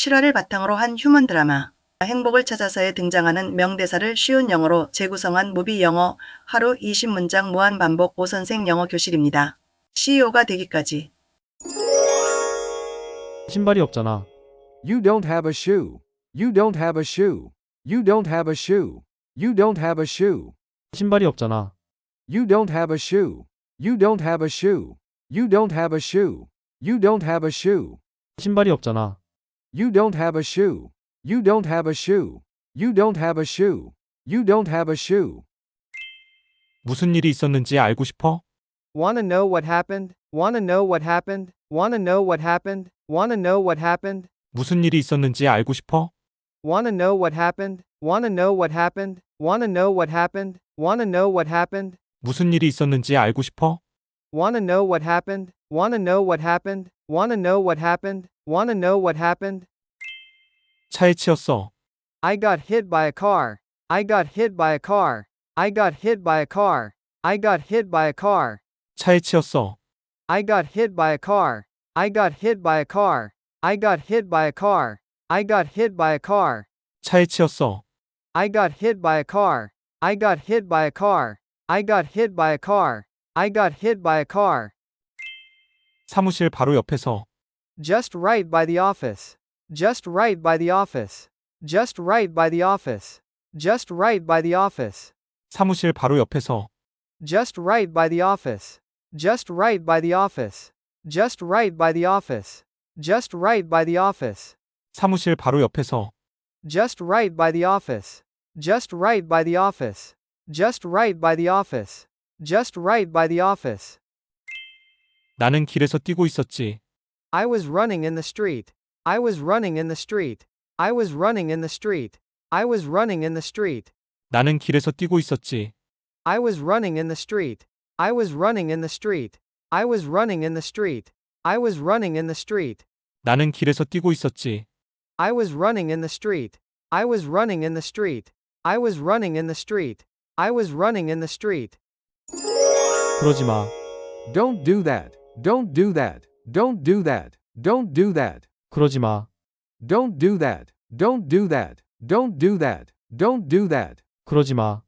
실화를 바탕으로 한 휴먼 드라마. 행복을 찾아서에 등장하는 명대사를 쉬운 영어로 재구성한 무비 영어 하루 20문장 무한 반복 오선생 영어 교실입니다. CEO가 되기까지. 신발이 없잖아. You don't have a shoe. You don't have a shoe. You don't have a shoe. You don't have a shoe. 신발이 없잖아. You don't have a shoe. You don't have a shoe. You don't have a shoe. You don't have a shoe. 신발이 없잖아. You don't have a shoe. You don't have a shoe. You don't have a shoe. You don't have a shoe. 무슨 일이 있었는지 알고 싶어? Wanna know what happened? Wanna know what happened? Wanna know what happened? Wanna know what happened? 무슨 일이 있었는지 알고 싶어? Wanna know what happened? Wanna know what happened? Wanna know what happened? Wanna know what happened? 무슨 일이 있었는지 알고 싶어? Wanna know what happened? Wanna know what happened? Wanna know what happened? Wanna know what happened? 차에 치였어. I got hit by a car. I got hit by a car. I got hit by a car. I got hit by a car. 차에 치였어. I got hit by a car. I got hit by a car. I got hit by a car. I got hit by a car. 차에 치였어. I got hit by a car. I got hit by a car. I got hit by a car. I got hit by a car. 사무실 바로 옆에서. Just right by the office. Just right by the office. Just right by the office. Just right by the office. 사무실 바로 옆에서. Just right by the office. Just right by the office. Just right by the office. Just right by the office. 사무실 바로 옆에서. Just right by the office. Just right by the office. Just right by the office. Just right by the office. 나는 길에서 뛰고 있었지. I was running in the street. I was running in the street. I was running in the street. I was running in the street. 나는 길에서 뛰고 있었지. I was running in the street. I was running in the street. I was running in the street. I was running in the street. 나는 길에서 뛰고 있었지. I was running in the street. I was running in the street. I was running in the street. I was running in the street. 그러지 마. Don't do that. Don't do that. Don't do that. Don't do that. 그러지 마. Don't do that. Don't do that. Don't do that. Don't do that. 그러지 마.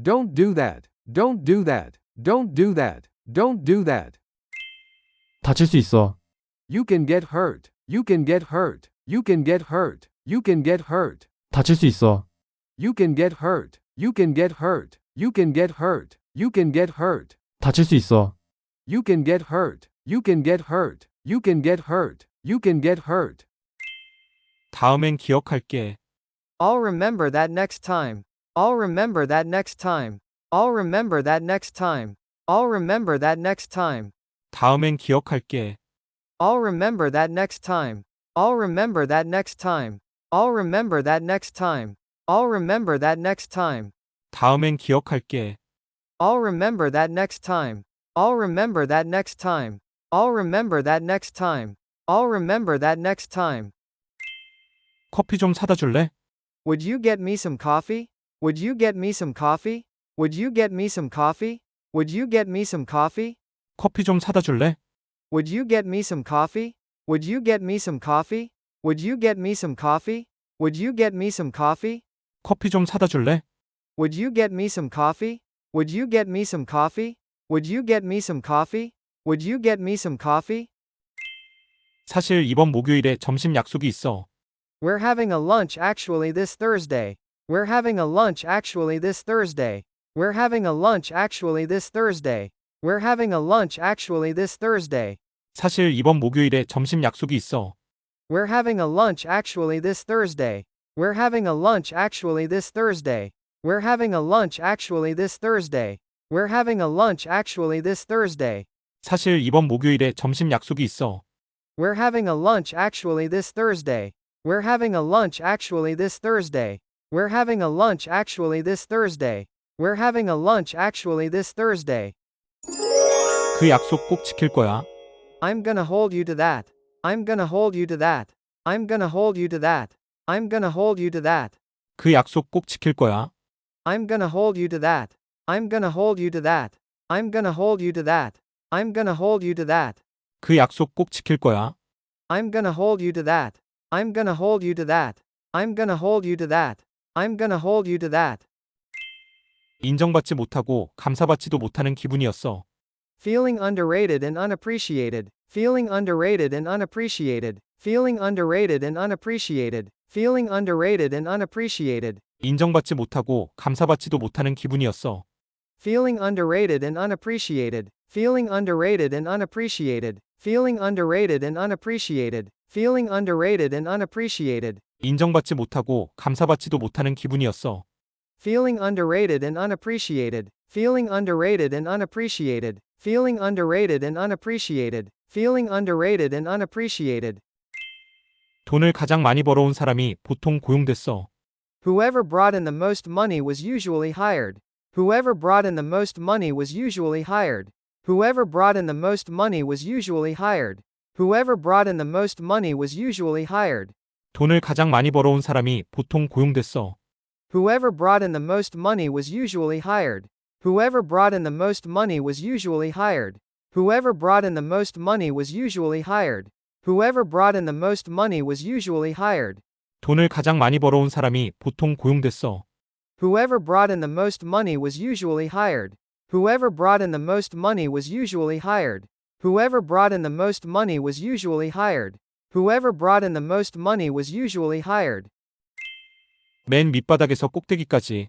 Don't do that. Don't do that. Don't do that. Don't do that. 다칠 수 있어. You can get hurt. You can get hurt. You can get hurt. You can get hurt. 다칠 수 있어. You can get hurt. You can get hurt. You can get hurt. You can get hurt. 다칠 수 있어. You can get hurt. You can get hurt. You can get hurt. You can get hurt. 다음엔 기억할게. I'll remember that next time. I'll remember that next time. I'll remember that next time. I'll remember that next time. 다음엔 기억할게. I'll remember that next time. I'll remember that next time. I'll remember that next time. I'll remember that next time. 다음엔 기억할게. I'll remember that next time. I'll remember that next time. I'll remember that next time. I'll remember that next time. 커피 좀 사다 줄래? Would you get me some coffee? Would you get me some coffee? Would you get me some coffee? Would you get me some coffee? 커피 좀 사다 줄래? Would you get me some coffee? Would you get me some coffee? Would you get me some coffee? Would you get me some coffee? 커피 좀 사다 줄래? Would you get me some coffee? Would you get me some coffee? Would you get me some coffee? Would you get me some coffee? 사실 이번 목요일에 점심 약속이 있어. We're having a lunch actually this Thursday. We're having a lunch actually this Thursday. We're having a lunch actually this Thursday. We're having a lunch actually this Thursday. 사실 이번 목요일에 점심 약속이 있어. We're having a lunch actually this Thursday. We're having a lunch actually this Thursday. We're having a lunch actually this Thursday. We're having a lunch actually this Thursday. 사실 이번 목요일에 점심 약속이 있어. We're having a lunch actually this Thursday. We're having a lunch actually this Thursday. We're having a lunch actually this Thursday. We're having a lunch actually this Thursday. 그 약속 꼭 지킬 거야. I'm gonna hold you to that. I'm gonna hold you to that. I'm gonna hold you to that. I'm gonna hold you to that. 그 약속 꼭 지킬 거야. I'm gonna hold you to that. I'm gonna hold you to that. I'm gonna hold you to that. I'm gonna hold you to that. 그 약속 꼭 지킬 거야. I'm gonna hold you to that. I'm gonna hold you to that. I'm gonna hold you to that. I'm gonna hold you to that. 인정받지 못하고 감사받지도 못하는 기분이었어. Feeling underrated and unappreciated. Feeling underrated and unappreciated. Feeling underrated and unappreciated. Feeling underrated and unappreciated. 인정받지 못하고 감사받지도 못하는 기분이었어. Feeling underrated and unappreciated. Feeling underrated and unappreciated. Feeling underrated and unappreciated. Feeling underrated and unappreciated. 인정받지 못하고 감사받지도 못하는 기분이었어. Feeling underrated and unappreciated. Feeling underrated and unappreciated. Feeling underrated and unappreciated. Feeling underrated and unappreciated. 돈을 가장 많이 벌어온 사람이 보통 고용됐어. Whoever brought in the most money was usually hired. Whoever brought in the most money was usually hired. Whoever brought in the most money was usually hired. Whoever brought in the most money was usually hired. 돈을 가장 많이 벌어온 사람이 보통 고용됐어. Whoever brought in the most money was usually hired. Whoever brought in the most money was usually hired. Whoever brought in the most money was usually hired. Whoever brought in the most money was usually hired. 돈을 가장 많이 벌어온 사람이 보통 고용됐어. Whoever brought in the most money was usually hired. Whoever brought in the most money was usually hired. Whoever brought in the most money was usually hired. Whoever brought in the most money was usually hired. 맨 밑바닥에서 꼭대기까지.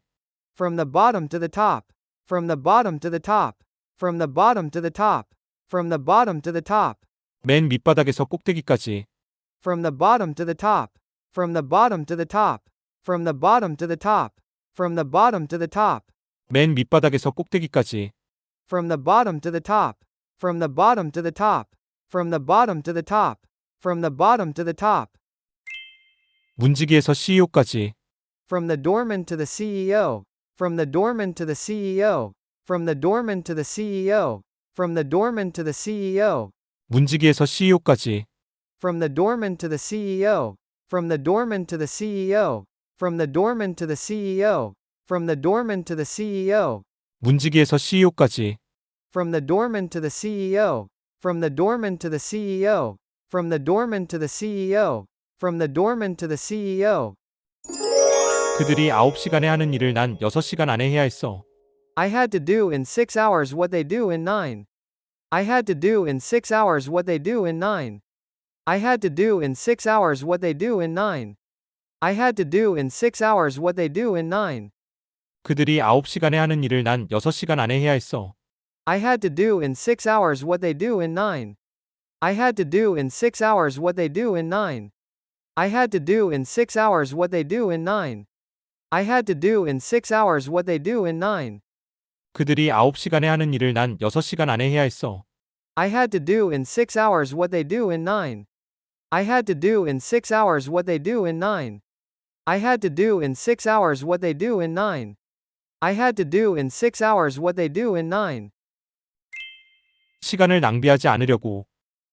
From the bottom to the top. From the bottom to the top. From the bottom to the top. From the bottom to the top. 맨 밑바닥에서 꼭대기까지. From the bottom to the top. From the bottom to the top. From the bottom to the top. From the bottom to the top. 맨 밑바닥에서 꼭대기까지. From the bottom to the top. From the bottom to the top. From the bottom to the top. From the bottom to the top. 문지기에서 CEO까지. From the doorman to the CEO. From the doorman to the CEO. From the doorman to the CEO. From the doorman to the CEO. 문지기에서 CEO까지. From the doorman to the CEO. From the doorman to the CEO. From the doorman to the CEO. From the doorman to the CEO. 문지기에서 CEO까지. From the doorman to the CEO. From the doorman to the CEO. From the doorman to the CEO. From the doorman to the CEO. 그들이 9시간에 하는 일을 난 6시간 안에 해야 했어. I had to do in six hours what they do in nine. I had to do in six hours what they do in nine. I had to do in six hours what they do in nine. I had to do in six hours what they do in nine. 그들이 9시간에 하는 일을 난 6시간 안에 해야 했어. I had to do in six hours what they do in nine. I had to do in six hours what they do in nine. I had to do in six hours what they do in nine. I had to do in six hours what they do in nine. 그들이 9시간에 하는 일을 난 6시간 안에 해야 했어. I had to do in six hours what they do in nine. I had to do in six hours what they do in nine. I had to do in six hours what they do in nine. I had to do in six hours what they do in nine. 시간을 낭비하지 않으려고.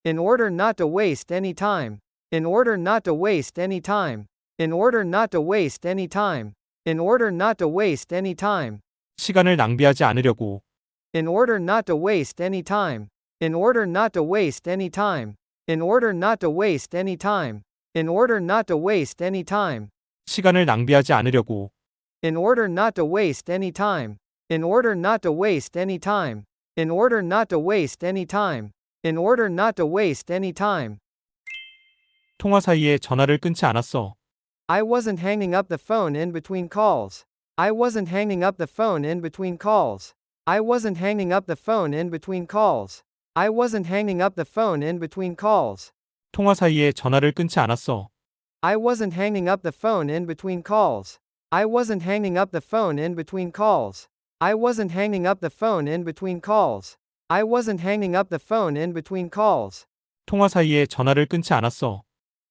In order not to waste any time. In order not to waste any time. In order not to waste any time. In order not to waste any time. 시간을 낭비하지 않으려고. In order not to waste any time. In order not to waste any time. In order not to waste any time. In order not to waste any time. 시간을 낭비하지 않으려고. In order not to waste any time. In order not to waste any time. In order not to waste any time. In order not to waste any time. 통화 사이에 전화를 끊지 않았어. I wasn't hanging up the phone in between calls. I wasn't hanging up the phone in between calls. I wasn't hanging up the phone in between calls. I wasn't hanging up the phone in between calls. 통화 사이에 전화를 끊지 않았어. I wasn't hanging up the phone in between calls. I wasn't hanging up the phone in between calls. I wasn't hanging up the phone in between calls. I wasn't hanging up the phone in between calls. 통화 사이에 전화를 끊지 않았어.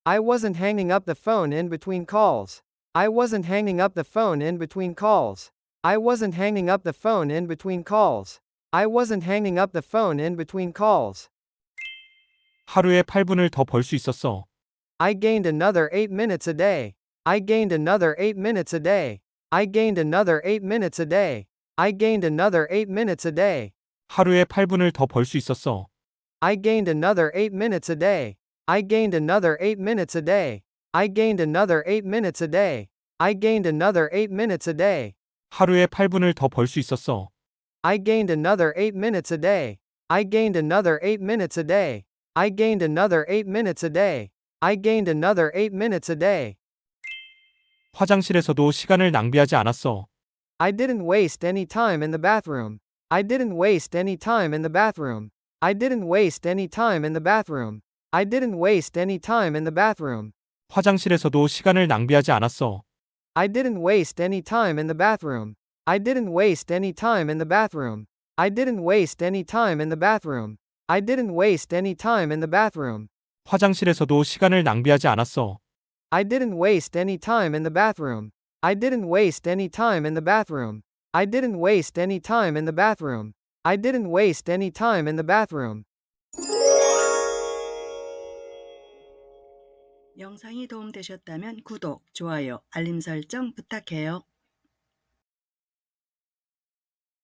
I wasn't hanging up the phone in between calls. I wasn't hanging up the phone in between calls. I wasn't hanging up the phone in between calls. I wasn't hanging up the phone in between calls. 하루에 8분을 더 벌 수 있었어. I gained another 8 minutes a day. I gained another 8 minutes a day. I gained another 8 minutes a day. I gained another 8 minutes a day. 하루에 8분을 더 벌 수 있었어. I gained another 8 minutes a day. I gained another 8 minutes a day. I gained another 8 minutes a day. I gained another 8 minutes a day. 하루에 8분을 더 벌 수 있었어. I gained another 8 minutes a day. I gained another 8 minutes a day. I gained another 8 minutes a day. I gained another 8 minutes a day. 화장실에서도 시간을 낭비하지 않았어. I didn't waste any time in the bathroom. I didn't waste any time in the bathroom. I didn't waste any time in the bathroom. I didn't waste any time in the bathroom. 화장실에서도 시간을 낭비하지 않았어. I didn't waste any time in the bathroom. I didn't waste any time in the bathroom. I didn't waste any time in the bathroom. I didn't waste any time in the bathroom. 화장실에서도 시간을 낭비하지 않았어. I didn't waste any time in the bathroom. I didn't waste any time in the bathroom. I didn't waste any time in the bathroom. I didn't waste any time in the bathroom. 영상이 도움되셨다면 구독, 좋아요, 알림 설정 부탁해요.